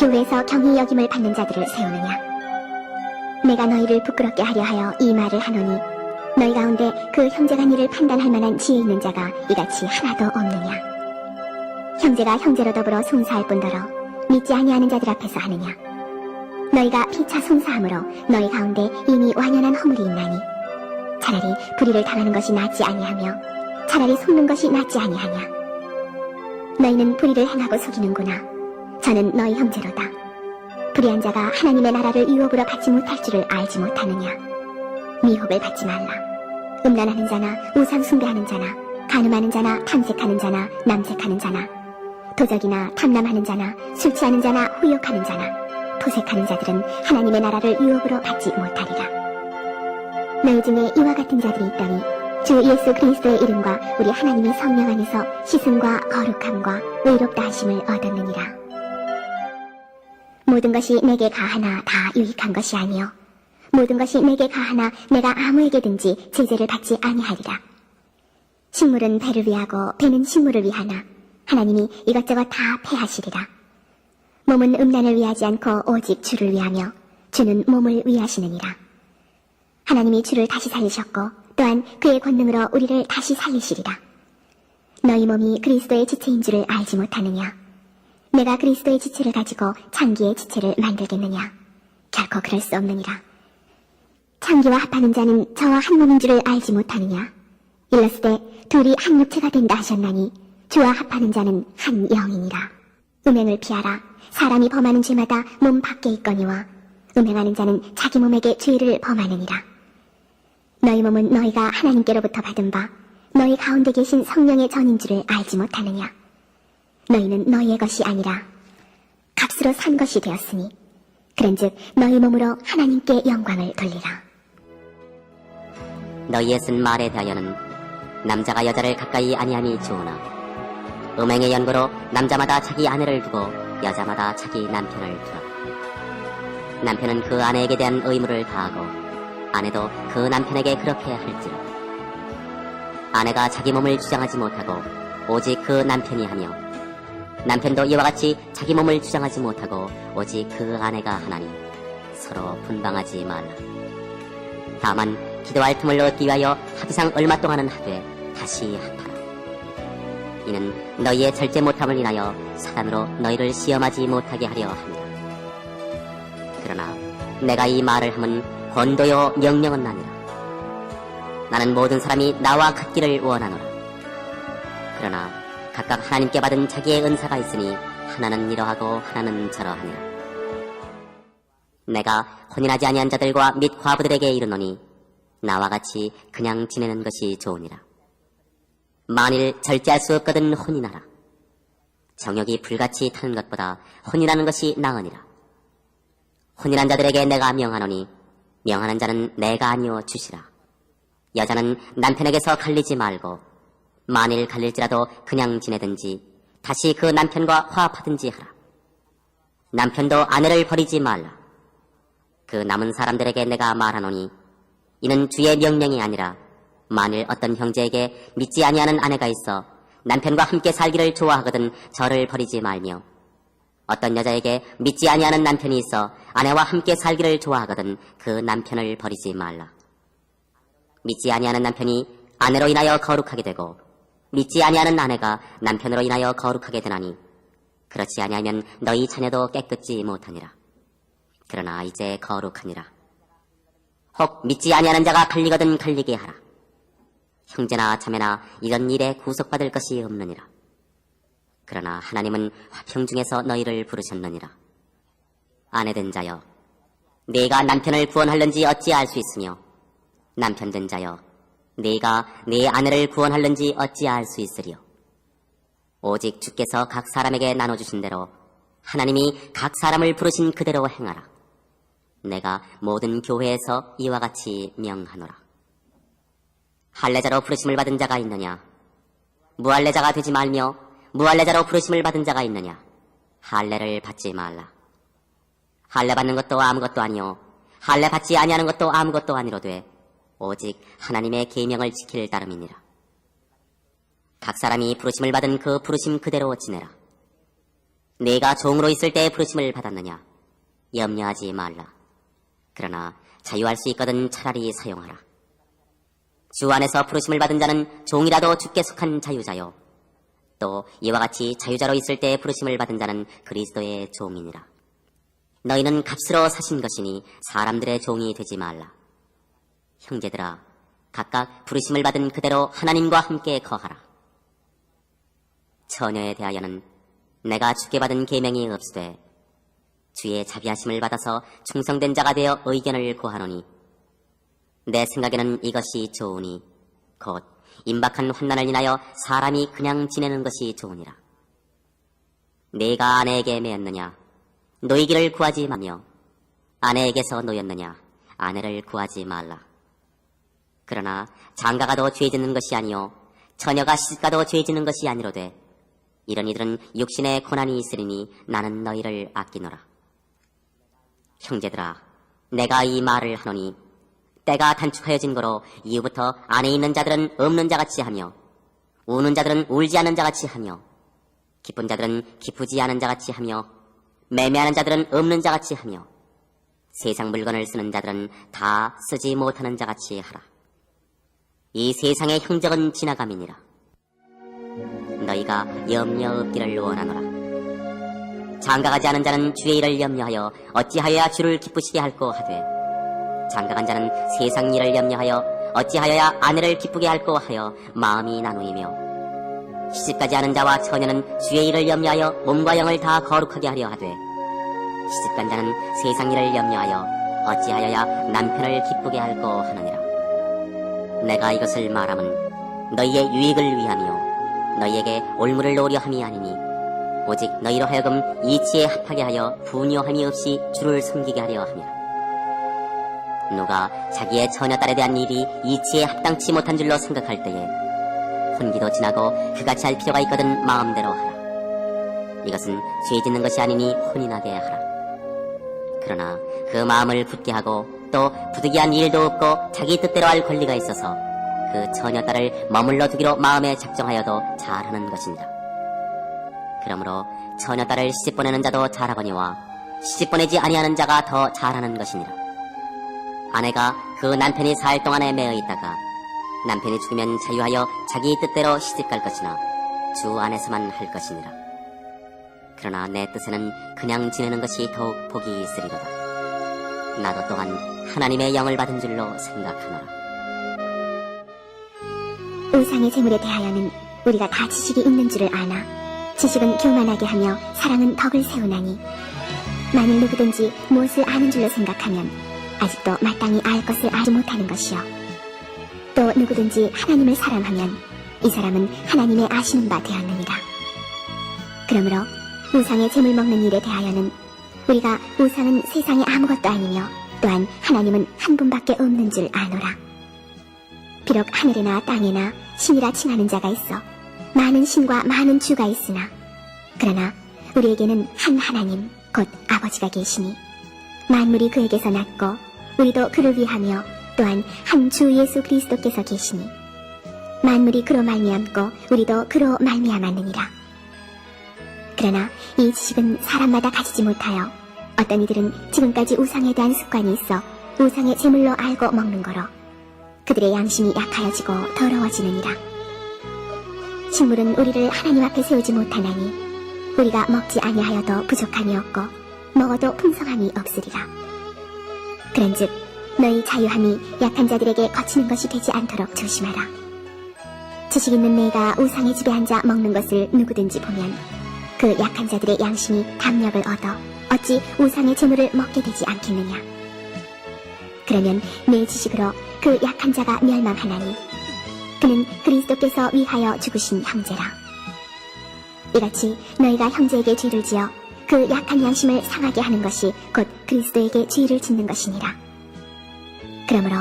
교회에서 경히 여김을 받는 자들을 세우느냐? 내가 너희를 부끄럽게 하려 하여 이 말을 하노니 너희 가운데 그 형제가 니를 판단할 만한 지혜 있는 자가 이같이 하나도 없느냐? 형제가 형제로 더불어 송사할 뿐더러 믿지 아니하는 자들 앞에서 하느냐? 너희가 피차 송사함으로 너희 가운데 이미 완연한 허물이 있나니 차라리 불의를 당하는 것이 낫지 아니하며 차라리 속는 것이 낫지 아니하냐? 너희는 불의를 행하고 속이는구나 저는 너희 형제로다. 불의한 자가 하나님의 나라를 유업으로 받지 못할 줄을 알지 못하느냐. 미혹을 받지 말라. 음란하는 자나 우상 숭배하는 자나 간음하는 자나 탐색하는 자나 남색하는 자나 도적이나 탐남하는 자나 술 취하는 자나 후욕하는 자나 토색하는 자들은 하나님의 나라를 유업으로 받지 못하리라. 너희 중에 이와 같은 자들이 있더니 주 예수 그리스도의 이름과 우리 하나님의 성령 안에서 시승과 거룩함과 의롭다 하심을 얻었느니라 모든 것이 내게 가하나 다 유익한 것이 아니요. 모든 것이 내게 가하나 내가 아무에게든지 제재를 받지 아니하리라. 식물은 배를 위하고 배는 식물을 위하나 하나님이 이것저것 다 패하시리라. 몸은 음란을 위하지 않고 오직 주를 위하며 주는 몸을 위하시느니라. 하나님이 주를 다시 살리셨고 또한 그의 권능으로 우리를 다시 살리시리라. 너희 몸이 그리스도의 지체인 줄을 알지 못하느냐 내가 그리스도의 지체를 가지고 창기의 지체를 만들겠느냐? 결코 그럴 수 없느니라. 창기와 합하는 자는 저와 한 몸인 줄을 알지 못하느냐? 일렀을 때 둘이 한 육체가 된다 하셨나니 주와 합하는 자는 한 영이니라. 음행을 피하라. 사람이 범하는 죄마다 몸 밖에 있거니와 음행하는 자는 자기 몸에게 죄를 범하느니라. 너희 몸은 너희가 하나님께로부터 받은 바 너희 가운데 계신 성령의 전인 줄을 알지 못하느냐? 너희는 너희의 것이 아니라 값으로 산 것이 되었으니 그런즉 너희 몸으로 하나님께 영광을 돌리라. 너희의 쓴 말에 대하여는 남자가 여자를 가까이 아니함이 좋으나 음행의 연고로 남자마다 자기 아내를 두고 여자마다 자기 남편을 두라. 남편은 그 아내에게 대한 의무를 다하고 아내도 그 남편에게 그렇게 할지라. 아내가 자기 몸을 주장하지 못하고 오직 그 남편이 하며 남편도 이와 같이 자기 몸을 주장하지 못하고 오직 그 아내가 하나니 서로 분방하지 말라. 다만 기도할 틈을 얻기 위하여 합의상 얼마 동안은 하되 다시 합하라. 이는 너희의 절제 못함을 인하여 사단으로 너희를 시험하지 못하게 하려 합니다. 그러나 내가 이 말을 함은 권도요 명령은 아니라 나는 모든 사람이 나와 같기를 원하노라. 그러나 각각 하나님께 받은 자기의 은사가 있으니 하나는 이러하고 하나는 저러하니라. 내가 혼인하지 아니한 자들과 및 과부들에게 이르노니 나와 같이 그냥 지내는 것이 좋으니라. 만일 절제할 수 없거든 혼인하라. 정욕이 불같이 타는 것보다 혼인하는 것이 나으니라. 혼인한 자들에게 내가 명하노니 명하는 자는 내가 아니오 주시라. 여자는 남편에게서 갈리지 말고 만일 갈릴지라도 그냥 지내든지 다시 그 남편과 화합하든지 하라. 남편도 아내를 버리지 말라. 그 남은 사람들에게 내가 말하노니 이는 주의 명령이 아니라 만일 어떤 형제에게 믿지 아니하는 아내가 있어 남편과 함께 살기를 좋아하거든 저를 버리지 말며 어떤 여자에게 믿지 아니하는 남편이 있어 아내와 함께 살기를 좋아하거든 그 남편을 버리지 말라. 믿지 아니하는 남편이 아내로 인하여 거룩하게 되고 믿지 아니하는 아내가 남편으로 인하여 거룩하게 되나니 그렇지 아니하면 너희 자녀도 깨끗지 못하니라. 그러나 이제 거룩하니라. 혹 믿지 아니하는 자가 갈리거든 갈리게 하라. 형제나 자매나 이런 일에 구속받을 것이 없느니라. 그러나 하나님은 화평 중에서 너희를 부르셨느니라. 아내된 자여, 네가 남편을 구원할는지 어찌 알 수 있으며 남편된 자여, 네가 네 아내를 구원할는지 어찌 알 수 있으리요. 오직 주께서 각 사람에게 나눠주신 대로 하나님이 각 사람을 부르신 그대로 행하라. 내가 모든 교회에서 이와 같이 명하노라. 할례자로 부르심을 받은 자가 있느냐? 무할례자가 되지 말며 무할례자로 부르심을 받은 자가 있느냐? 할례를 받지 말라. 할례 받는 것도 아무것도 아니요 할례 받지 아니하는 것도 아무것도 아니로되 오직 하나님의 계명을 지킬 따름이니라. 각 사람이 부르심을 받은 그 부르심 그대로 지내라. 내가 종으로 있을 때 부르심을 받았느냐? 염려하지 말라. 그러나 자유할 수 있거든 차라리 사용하라. 주 안에서 부르심을 받은 자는 종이라도 주께 속한 자유자요. 또 이와 같이 자유자로 있을 때 부르심을 받은 자는 그리스도의 종이니라. 너희는 값으로 사신 것이니 사람들의 종이 되지 말라. 형제들아, 각각 부르심을 받은 그대로 하나님과 함께 거하라. 처녀에 대하여는 내가 주께 받은 계명이 없으되 주의 자비하심을 받아서 충성된 자가 되어 의견을 구하노니 내 생각에는 이것이 좋으니 곧 임박한 환난을 인하여 사람이 그냥 지내는 것이 좋으니라. 내가 아내에게 매였느냐 노이기를 구하지 마며 아내에게서 놓였느냐 아내를 구하지 말라. 그러나 장가가도 죄 짓는 것이 아니요 처녀가 시집가도 죄 짓는 것이 아니로되 이런 이들은 육신의 고난이 있으리니 나는 너희를 아끼노라. 형제들아, 내가 이 말을 하노니 때가 단축하여진 거로 이후부터 안에 있는 자들은 없는 자같이 하며 우는 자들은 울지 않는 자같이 하며 기쁜 자들은 기쁘지 않은 자같이 하며 매매하는 자들은 없는 자같이 하며 세상 물건을 쓰는 자들은 다 쓰지 못하는 자같이 하라. 이 세상의 형적은 지나감이니라. 너희가 염려 없기를 원하노라. 장가가지 않은 자는 주의 일을 염려하여 어찌하여야 주를 기쁘시게 할꼬 하되 장가간 자는 세상 일을 염려하여 어찌하여야 아내를 기쁘게 할꼬 하여 마음이 나누이며 시집가지 않은 자와 처녀는 주의 일을 염려하여 몸과 영을 다 거룩하게 하려 하되 시집간 자는 세상 일을 염려하여 어찌하여야 남편을 기쁘게 할꼬 하느니라 내가 이것을 말함은 너희의 유익을 위하며 너희에게 올무를 놓으려 함이 아니니 오직 너희로 하여금 이치에 합하게 하여 분요함이 없이 주를 섬기게 하려 함이라. 누가 자기의 처녀딸에 대한 일이 이치에 합당치 못한 줄로 생각할 때에 혼기도 지나고 그같이 할 필요가 있거든 마음대로 하라. 이것은 죄 짓는 것이 아니니 혼인하게 하라. 그러나 그 마음을 굳게 하고 또 부득이한 일도 없고 자기 뜻대로 할 권리가 있어서 그 처녀 딸을 머물러 두기로 마음에 작정하여도 잘하는 것이니라. 그러므로 처녀 딸을 시집 보내는 자도 잘하거니와 시집 보내지 아니하는 자가 더 잘하는 것이니라. 아내가 그 남편이 살 동안에 매어 있다가 남편이 죽으면 자유하여 자기 뜻대로 시집 갈 것이나 주 안에서만 할 것이니라. 그러나 내 뜻에는 그냥 지내는 것이 더욱 복이 있으리로다. 나도 또한 하나님의 영을 받은 줄로 생각하노라. 우상의 재물에 대하여는 우리가 다 지식이 있는 줄을 아나 지식은 교만하게 하며 사랑은 덕을 세우나니. 만일 누구든지 무엇을 아는 줄로 생각하면 아직도 마땅히 알 것을 알지 못하는 것이요. 또 누구든지 하나님을 사랑하면 이 사람은 하나님의 아시는 바 되었느니라. 그러므로 우상의 재물 먹는 일에 대하여는 우리가 우상은 세상에 아무것도 아니며 또한 하나님은 한 분밖에 없는 줄 아노라. 비록 하늘에나 땅에나 신이라 칭하는 자가 있어 많은 신과 많은 주가 있으나 그러나 우리에게는 한 하나님 곧 아버지가 계시니 만물이 그에게서 났고 우리도 그를 위하며 또한 한 주 예수 그리스도께서 계시니 만물이 그로 말미암고 우리도 그로 말미암았느니라. 그러나 이 지식은 사람마다 가지지 못하여 어떤 이들은 지금까지 우상에 대한 습관이 있어 우상의 제물로 알고 먹는 거로 그들의 양심이 약하여지고 더러워지느니라. 식물은 우리를 하나님 앞에 세우지 못하나니 우리가 먹지 아니하여도 부족함이 없고 먹어도 풍성함이 없으리라. 그런즉 너희 자유함이 약한 자들에게 거치는 것이 되지 않도록 조심하라. 지식 있는 내가 우상의 집에 앉아 먹는 것을 누구든지 보면 그 약한 자들의 양심이 담력을 얻어 어찌 우상의 재물을 먹게 되지 않겠느냐. 그러면 내 지식으로 그 약한 자가 멸망하나니 그는 그리스도께서 위하여 죽으신 형제라 이같이 너희가 형제에게 죄를 지어 그 약한 양심을 상하게 하는 것이 곧 그리스도에게 죄를 짓는 것이니라. 그러므로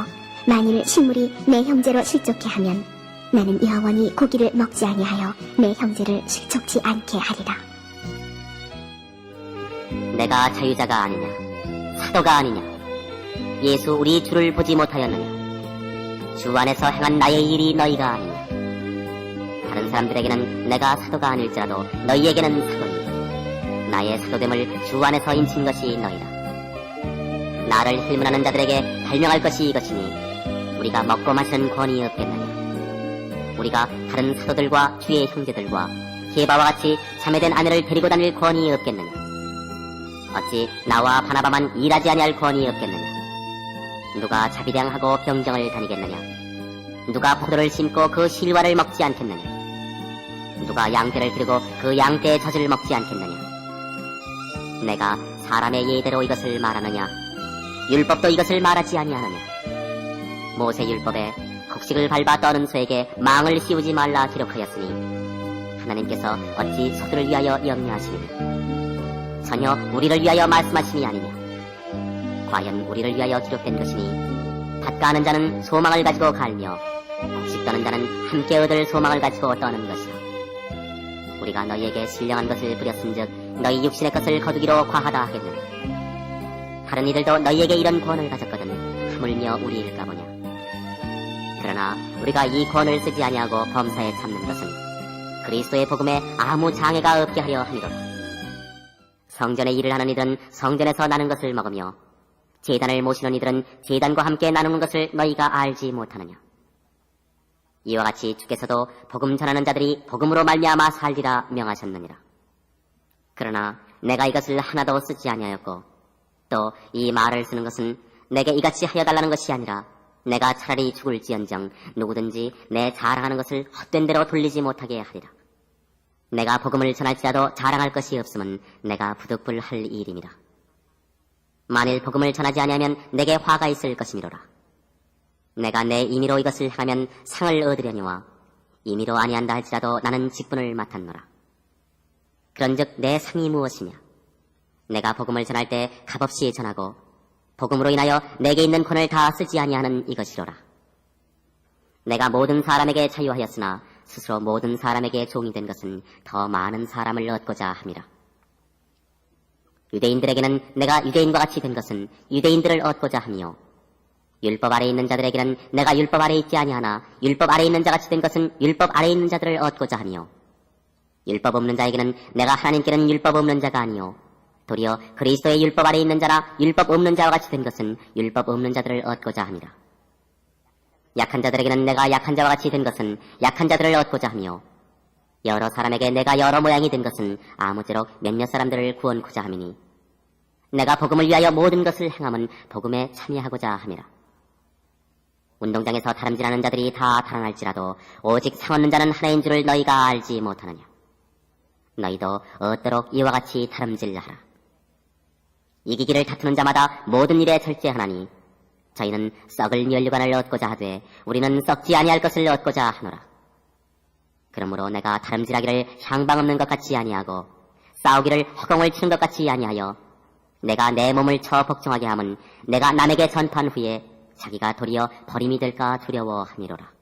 만일 식물이 내 형제로 실족케 하면 나는 영원히 고기를 먹지 아니하여 내 형제를 실족지 않게 하리라. 내가 자유자가 아니냐? 사도가 아니냐? 예수 우리 주를 보지 못하였느냐? 주 안에서 행한 나의 일이 너희가 아니냐? 다른 사람들에게는 내가 사도가 아닐지라도 너희에게는 사도니 나의 사도됨을 주 안에서 인친 것이 너희라. 나를 힐문하는 자들에게 발명할 것이 이것이니 우리가 먹고 마시는 권이 없겠느냐? 우리가 다른 사도들과 주의 형제들과 게바와 같이 참여된 아내를 데리고 다닐 권이 없겠느냐 어찌 나와 바나바만 일하지 아니할 권이 없겠느냐? 누가 자비량하고 병정을 다니겠느냐? 누가 포도를 심고 그 실과를 먹지 않겠느냐? 누가 양떼를 들고 그 양떼의 젖을 먹지 않겠느냐? 내가 사람의 예대로 이것을 말하느냐? 율법도 이것을 말하지 아니하느냐? 모세 율법에 곡식을 밟아 떠는 소에게 망을 씌우지 말라 기록하였으니 하나님께서 어찌 소들을 위하여 염려하시느냐? 전혀 우리를 위하여 말씀하심이 아니냐. 과연 우리를 위하여 기록된 것이니 밭가는 자는 소망을 가지고 갈며 곡식 떠는 자는 함께 얻을 소망을 가지고 떠는 것이라. 우리가 너희에게 신령한 것을 부렸은즉 너희 육신의 것을 거두기로 과하다 하겠느냐. 다른 이들도 너희에게 이런 권을 가졌거든 하물며 우리일까 보냐. 그러나 우리가 이 권을 쓰지 아니하고 범사에 참는 것은 그리스도의 복음에 아무 장애가 없게 하려 함이로다. 성전의 일을 하는 이들은 성전에서 나는 것을 먹으며 재단을 모시는 이들은 재단과 함께 나누는 것을 너희가 알지 못하느냐. 이와 같이 주께서도 복음 전하는 자들이 복음으로 말미암아 살리라 명하셨느니라. 그러나 내가 이것을 하나도 쓰지 아니하였고 또 이 말을 쓰는 것은 내게 이같이 하여 달라는 것이 아니라 내가 차라리 죽을지언정 누구든지 내 자랑하는 것을 헛된 대로 돌리지 못하게 하리라. 내가 복음을 전할지라도 자랑할 것이 없으면 내가 부득불할 일임이라. 만일 복음을 전하지 아니하면 내게 화가 있을 것이미로라. 내가 내 임의로 이것을 행하면 상을 얻으려니와 임의로 아니한다 할지라도 나는 직분을 맡았노라. 그런즉 내 상이 무엇이냐? 내가 복음을 전할 때 값없이 전하고 복음으로 인하여 내게 있는 권을 다 쓰지 아니하는 이것이로라. 내가 모든 사람에게 자유하였으나 스스로 모든 사람에게 종이 된 것은 더 많은 사람을 얻고자 함이라. 유대인들에게는 내가 유대인과 같이 된 것은 유대인들을 얻고자 하며 율법 아래 있는 자들에게는 내가 율법 아래 있지 아니하나 율법 아래 있는 자 같이 된 것은 율법 아래 있는 자들을 얻고자 하며 율법 없는 자에게는 내가 하나님께는 율법 없는 자가 아니요 도리어 그리스도의 율법 아래 있는 자라 율법 없는 자와 같이 된 것은 율법 없는 자들을 얻고자 함이라. 약한 자들에게는 내가 약한 자와 같이 된 것은 약한 자들을 얻고자 하며 여러 사람에게 내가 여러 모양이 된 것은 아무쪼록 몇몇 사람들을 구원코자 함이니 내가 복음을 위하여 모든 것을 행함은 복음에 참여하고자 함이라. 운동장에서 다름질하는 자들이 다 달아날지라도 오직 상 얻는 자는 하나인 줄을 너희가 알지 못하느냐. 너희도 얻도록 이와 같이 다름질하라. 이기기를 다투는 자마다 모든 일에 절제하나니 저희는 썩을 면류관을 얻고자 하되 우리는 썩지 아니할 것을 얻고자 하노라. 그러므로 내가 다름질하기를 향방 없는 것 같이 아니하고 싸우기를 허공을 치는 것 같이 아니하여 내가 내 몸을 쳐 복종하게 함은 내가 남에게 전파한 후에 자기가 도리어 버림이 될까 두려워함이로라.